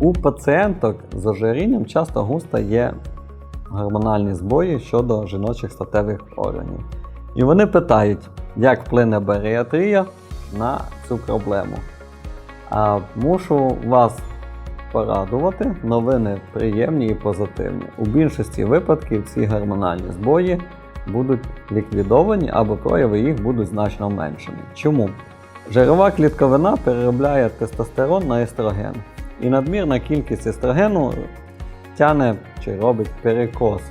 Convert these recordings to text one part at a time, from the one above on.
У пацієнток з ожирінням часто густо є гормональні збої щодо жіночих статевих органів. І вони питають, як вплине баріатрія на цю проблему. А мушу вас порадувати, новини приємні і позитивні. У більшості випадків ці гормональні збої будуть ліквідовані або прояви їх будуть значно меншими. Чому? Жирова клітковина переробляє тестостерон на естроген, і надмірна кількість естрогену тяне чи робить перекос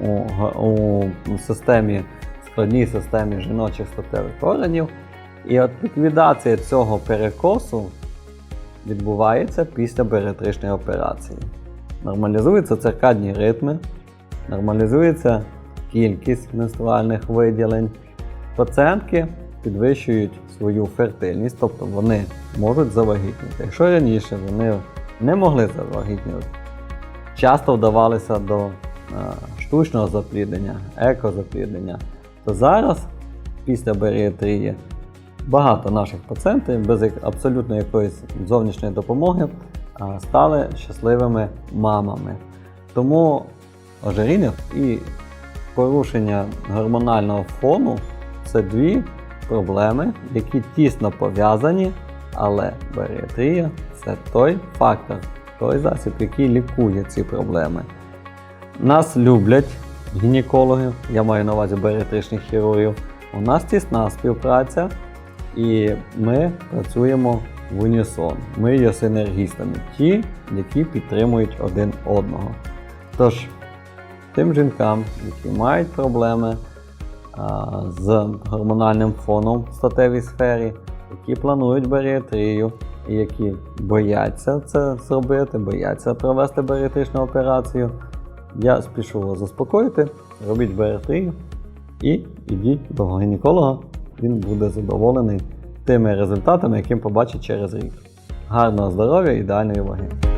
у, у системі, складній системі жіночих статевих органів. І от ліквідація цього перекосу відбувається після баріатричної операції. Нормалізуються циркадні ритми, нормалізується кількість менструальних виділень. Пацієнтки підвищують свою фертильність, тобто вони можуть завагітніти. Якщо раніше вони не могли завагітнювати, часто вдавалися до е, штучного запліднення, екозапліднення, то зараз, після баріатрії, багато наших пацієнтів без абсолютно якоїсь зовнішньої допомоги стали щасливими мамами. Тому ожиріння і порушення гормонального фону це дві проблеми, які тісно пов'язані, але баріатрія це той фактор, той засіб, який лікує ці проблеми. Нас люблять гінекологи, я маю на увазі баріатричних хірургів. У нас тісна співпраця, і ми працюємо в унісон. Ми є синергістами, ті, які підтримують один одного. Тож, тим жінкам, які мають проблеми з гормональним фоном в статевій сфері, які планують баріатрію і які бояться це зробити, бояться провести баріатричну операцію, я спішу вас заспокоїти, робіть баріатрію і йдіть до гінеколога. Він буде задоволений тими результатами, яким побачить через рік. Гарного здоров'я, ідеальної ваги!